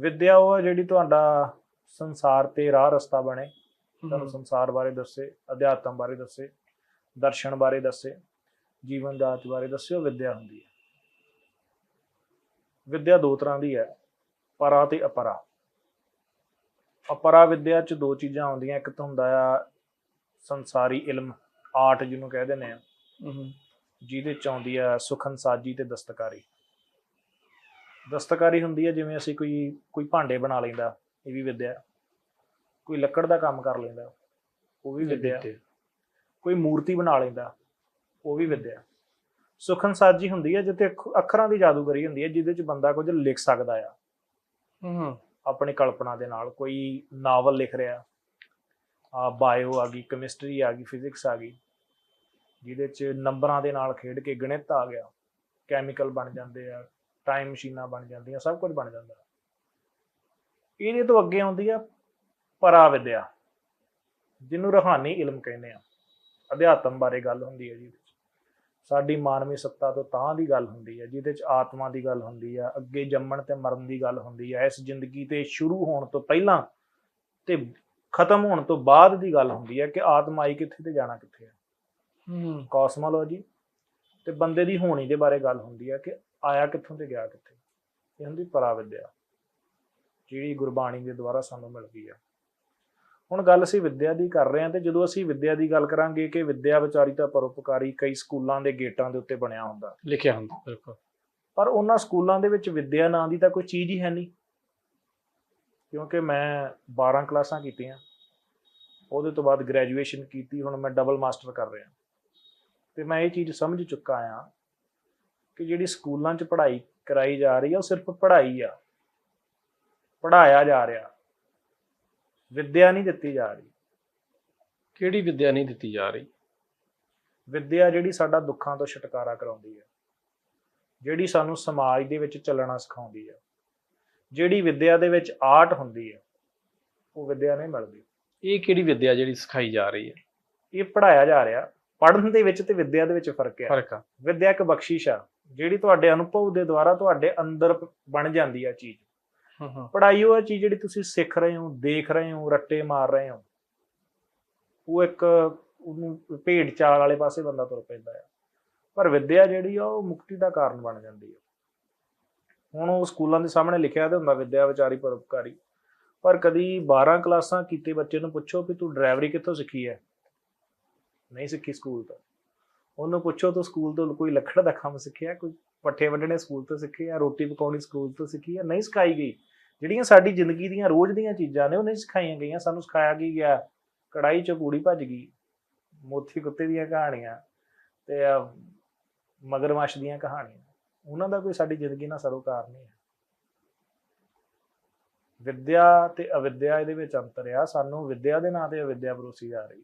ਵਿਦਿਆ ਉਹ ਹੈ ਜਿਹੜੀ ਤੁਹਾਡਾ ਸੰਸਾਰ ਤੇ ਰਾਹ ਰਸਤਾ ਬਣੇ। ਤੁਹਾਨੂੰ ਸੰਸਾਰ ਬਾਰੇ ਦੱਸੇ ਅਧਿਆਤਮ ਬਾਰੇ ਦੱਸੇ ਦਰਸ਼ਨ ਬਾਰੇ ਦੱਸੇ ਜੀਵਨ ਜਾਚ ਬਾਰੇ ਦੱਸੇ ਉਹ ਵਿਦਿਆ ਹੁੰਦੀ ਹੈ। ਵਿਦਿਆ ਦੋ ਤਰ੍ਹਾਂ ਦੀ ਹੈ ਪਰਾ ਤੇ ਅਪਰਾ। ਅਪਰਾ ਵਿਦਿਆ ਚ ਦੋ ਚੀਜ਼ਾਂ ਆਉਂਦੀਆਂ ਇੱਕ ਤਾਂ ਹੁੰਦਾ ਆ ਸੰਸਾਰੀ ਇਲਮ ਆਰਟ ਜਿਹਨੂੰ ਕਹਿ ਦਿੰਦੇ ਆ। ਹਮ, ਜਿਹਦੇ ਚ ਆਉਂਦੀ ਆ ਸੁਖਨ ਸਾਜੀ ਤੇ ਦਸਤਕਾਰੀ। ਦਸਤਕਾਰੀ ਹੁੰਦੀ ਹੈ ਜਿਵੇਂ ਅਸੀਂ ਕੋਈ ਕੋਈ ਭਾਂਡੇ ਬਣਾ ਲੈਂਦਾ ਇਹ ਵੀ ਵਿਦਿਆ ਹੈ। ਕੋਈ ਲੱਕੜ ਦਾ ਕੰਮ ਕਰ ਲੈਂਦਾ ਉਹ ਵੀ ਵਿਦਿਆ ਹੈ। ਕੋਈ ਮੂਰਤੀ ਬਣਾ ਲੈਂਦਾ ਉਹ ਵੀ ਵਿਦਿਆ ਹੈ। ਸੁਖਨ ਸਾਜੀ ਹੁੰਦੀ ਹੈ ਜਿੱਥੇ ਅੱਖ- ਅੱਖਰਾਂ ਦੀ ਜਾਦੂਗਰੀ ਹੁੰਦੀ ਹੈ ਜਿਹਦੇ ਚ ਬੰਦਾ ਕੁਝ ਲਿਖ ਸਕਦਾ ਆ ਹਮ, ਆਪਣੀ ਕਲਪਨਾ ਦੇ ਨਾਲ ਕੋਈ ਨਾਵਲ ਲਿਖ ਰਿਹਾ ਆ ਬਾਇਓ ਆ ਗਈ ਕੈਮਿਸਟਰੀ ਆ ਗਈ ਫਿਜ਼ਿਕਸ ਆ ਗਈ ਜਿਹਦੇ ਚ ਨੰਬਰਾਂ ਦੇ ਨਾਲ ਖੇਡ ਕੇ ਗਣਿਤ ਆ ਗਿਆ ਕੈਮੀਕਲ ਬਣ ਜਾਂਦੇ ਆ ਟਾਈਮ ਮਸ਼ੀਨਾਂ ਬਣ ਜਾਂਦੀਆਂ ਸਭ ਕੁਝ ਬਣ ਜਾਂਦਾ। ਇਹਦੇ ਤੋਂ ਅੱਗੇ ਆਉਂਦੀ ਆ ਪਰਾ ਵਿਦਿਆ ਜਿਹਨੂੰ ਰੂਹਾਨੀ ਇਲਮ ਕਹਿੰਦੇ ਆ। ਅਧਿਆਤਮ ਬਾਰੇ ਗੱਲ ਹੁੰਦੀ ਹੈ ਚ। ਸਾਡੀ ਮਾਨਵੀ ਸੱਤਾ ਤੋਂ ਤਾਂ ਦੀ ਗੱਲ ਹੁੰਦੀ ਹੈ ਜਿਹਦੇ ਚ ਆਤਮਾ ਦੀ ਗੱਲ ਹੁੰਦੀ ਆ ਅੱਗੇ ਜੰਮਣ ਤੇ ਮਰਨ ਦੀ ਗੱਲ ਹੁੰਦੀ ਹੈ ਇਸ ਜ਼ਿੰਦਗੀ ਤੇ ਸ਼ੁਰੂ ਹੋਣ ਤੋਂ ਪਹਿਲਾਂ ਤੇ ਖਤਮ ਹੋਣ ਤੋਂ ਬਾਅਦ ਦੀ ਗੱਲ ਹੁੰਦੀ ਹੈ ਕਿ ਆਤਮਾ ਆਈ ਕਿੱਥੇ ਤੇ ਜਾਣਾ ਕਿੱਥੇ ਹੈ। ਕਾਸਮੋਲੋਜੀ ਤੇ ਬੰਦੇ ਦੀ ਹੋਣੀ ਦੇ ਬਾਰੇ ਗੱਲ ਹੁੰਦੀ ਹੈ ਕਿ ਆਇਆ ਕਿੱਥੋਂ ਤੇ ਗਿਆ ਕਿੱਥੇ? ਇਹ ਹੁੰਦੀ ਪਰਾਵਿਦਿਆ। ਜਿਹੜੀ ਗੁਰਬਾਣੀ ਦੇ ਦੁਆਰਾ ਸਾਨੂੰ ਮਿਲਦੀ ਹੈ ਹੁਣ ਗੱਲ ਅਸੀਂ ਵਿਦਿਆ ਦੀ ਕਰ ਰਹੇ ਹਾਂ ਤੇ ਜਦੋਂ ਅਸੀਂ ਵਿਦਿਆ ਦੀ ਗੱਲ ਕਰਾਂਗੇ ਕਿ ਵਿਦਿਆ ਵਿਚਾਰੀ ਤਾਂ ਪਰਉਪਕਾਰੀ ਕਈ ਸਕੂਲਾਂ ਦੇ ਗੇਟਾਂ ਦੇ ਉੱਤੇ ਬਣਿਆ ਹੁੰਦਾ। ਲਿਖਿਆ ਹੁੰਦਾ ਬਿਲਕੁਲ। ਪਰ ਉਹਨਾਂ ਸਕੂਲਾਂ ਦੇ ਵਿੱਚ ਵਿਦਿਆ ਨਾਂ ਦੀ ਤਾਂ ਕੋਈ ਚੀਜ਼ ਹੀ ਹੈ ਨਹੀਂ। ਕਿਉਂਕਿ ਮੈਂ 12 ਕਲਾਸਾਂ ਕੀਤੀਆਂ। ਉਹਦੇ ਤੋਂ ਬਾਅਦ ਗ੍ਰੈਜੂਏਸ਼ਨ ਕੀਤੀ ਹੁਣ ਮੈਂ ਡਬਲ ਮਾਸਟਰ ਕਰ ਰਿਹਾ। ਤੇ ਮੈਂ ਇਹ ਚੀਜ਼ ਸਮਝ ਚੁੱਕਾ ਆ ਕਿ ਜਿਹੜੀ ਸਕੂਲਾਂ 'ਚ ਪੜ੍ਹਾਈ ਕਰਾਈ ਜਾ ਰਹੀ ਆ ਉਹ ਸਿਰਫ ਪੜ੍ਹਾਈ ਆ। ਪੜ੍ਹਾਇਆ ਜਾ ਰਿਹਾ। ਵਿਦਿਆ ਨਹੀਂ ਦਿੱਤੀ ਜਾ ਰਹੀ। ਕਿਹੜੀ ਵਿਦਿਆ ਨਹੀਂ ਦਿੱਤੀ ਜਾ ਰਹੀ? ਵਿਦਿਆ ਜਿਹੜੀ ਸਾਡਾ ਦੁੱਖਾਂ ਤੋਂ ਛੁਟਕਾਰਾ ਕਰਾਉਂਦੀ ਹੈ ਜਿਹੜੀ ਸਾਨੂੰ ਸਮਾਜ ਦੇ ਵਿੱਚ ਚੱਲਣਾ ਸਿਖਾਉਂਦੀ ਹੈ ਜਿਹੜੀ ਵਿਦਿਆ ਦੇ ਵਿੱਚ ਆਰਟ ਹੁੰਦੀ ਹੈ ਉਹ ਵਿਦਿਆ ਨਹੀਂ ਮਿਲਦੀ। ਇਹ ਕਿਹੜੀ ਵਿਦਿਆ ਜਿਹੜੀ ਸਿਖਾਈ ਜਾ ਰਹੀ ਹੈ ਇਹ ਪੜਾਇਆ ਜਾ ਰਿਹਾ। ਪੜ੍ਹਨ ਦੇ ਵਿੱਚ ਤੇ ਵਿਦਿਆ ਦੇ ਵਿੱਚ ਫ਼ਰਕ ਹੈ ਫ਼ਰਕ ਆ। ਵਿਦਿਆ ਇੱਕ ਬਖਸ਼ਿਸ਼ ਆ। ਜਿਹੜੀ ਤੁਹਾਡੇ ਅਨੁਭਵ ਦੇ ਦੁਆਰਾ ਤੁਹਾਡੇ ਅੰਦਰ ਬਣ ਜਾਂਦੀ ਆ ਚੀਜ਼। ਪੜ੍ਹਾਈ ਉਹ ਚੀਜ਼ ਜਿਹੜੀ ਤੁਸੀਂ ਸਿੱਖ ਰਹੇ ਹੋ ਦੇਖ ਰਹੇ ਹੋ ਰੱਟੇ ਮਾਰ ਰਹੇ ਹੋ ਉਹ ਇੱਕ ਉਹਨੂੰ ਭੇਡ ਚਾਲ ਵਾਲੇ ਪਾਸੇ ਬੰਦਾ ਤੁਰ ਪੈਂਦਾ ਆ। ਪਰ ਵਿਦਿਆ ਜਿਹੜੀ ਆ ਉਹ ਮੁਕਤੀ ਦਾ ਕਾਰਨ ਬਣ ਜਾਂਦੀ ਆ। ਹੁਣ ਉਹ ਸਕੂਲਾਂ ਦੇ ਸਾਹਮਣੇ ਲਿਖਿਆ ਤੇ ਹੁੰਦਾ ਵਿਦਿਆ ਵਿਚਾਰੀ ਪਰਉਪਕਾਰੀ। ਪਰ ਕਦੀ 12 ਕਲਾਸਾਂ ਕੀਤੇ ਬੱਚੇ ਨੂੰ ਪੁੱਛੋ ਵੀ ਤੂੰ ਡਰਾਈਵਰੀ ਕਿੱਥੋਂ ਸਿੱਖੀ ਹੈ? ਨਹੀਂ ਸਿੱਖੀ ਸਕੂਲ ਤੋਂ। ਉਹਨੂੰ ਪੁੱਛੋ ਤੂੰ ਸਕੂਲ ਤੋਂ ਕੋਈ ਲੱਕੜ ਦਾ ਕੰਮ ਸਿੱਖਿਆ? ਕੋਈ ਪੱਠੇ ਵੱਢਣੇ ਸਕੂਲ ਤੋਂ ਸਿੱਖੇ ਆ ਰੋਟੀ ਪਕਾਉਣੀ ਸਕੂਲ ਤੋਂ ਸਿੱਖੀ ਆ ਨਹੀਂ ਸਿਖਾਈ ਗਈ? ਜਿਹੜੀਆਂ ਸਾਡੀ ਜ਼ਿੰਦਗੀ ਦੀਆਂ ਰੋਜ਼ ਦੀਆਂ ਚੀਜ਼ਾਂ ਨੇ ਉਹ ਨਹੀਂ ਸਿਖਾਈਆਂ ਗਈਆਂ, ਸਾਨੂੰ ਸਿਖਾਇਆ ਕੀ ਗਿਆ? ਕੜਾਈ ਚ ਪੂੜੀ ਭੱਜ ਗਈ, ਮੋਤੀ ਕੁੱਤੇ ਦੀਆਂ ਕਹਾਣੀਆਂ ਤੇ ਆਹ ਮਗਰਮੱਛ ਦੀਆਂ ਕਹਾਣੀਆਂ। ਉਹਨਾਂ ਦਾ ਕੋਈ ਸਾਡੀ ਜ਼ਿੰਦਗੀ ਨਾਲ ਸਰੋਕਾਰ ਨਹੀਂ ਹੈ। ਵਿਦਿਆ ਤੇ ਅਵਿਦਿਆ ਇਹਦੇ ਵਿੱਚ ਅੰਤਰ ਆ। ਸਾਨੂੰ ਵਿਦਿਆ ਦੇ ਨਾਂ ਤੇ ਅਵਿਦਿਆ ਪਰੋਸੀ ਜਾ ਰਹੀ।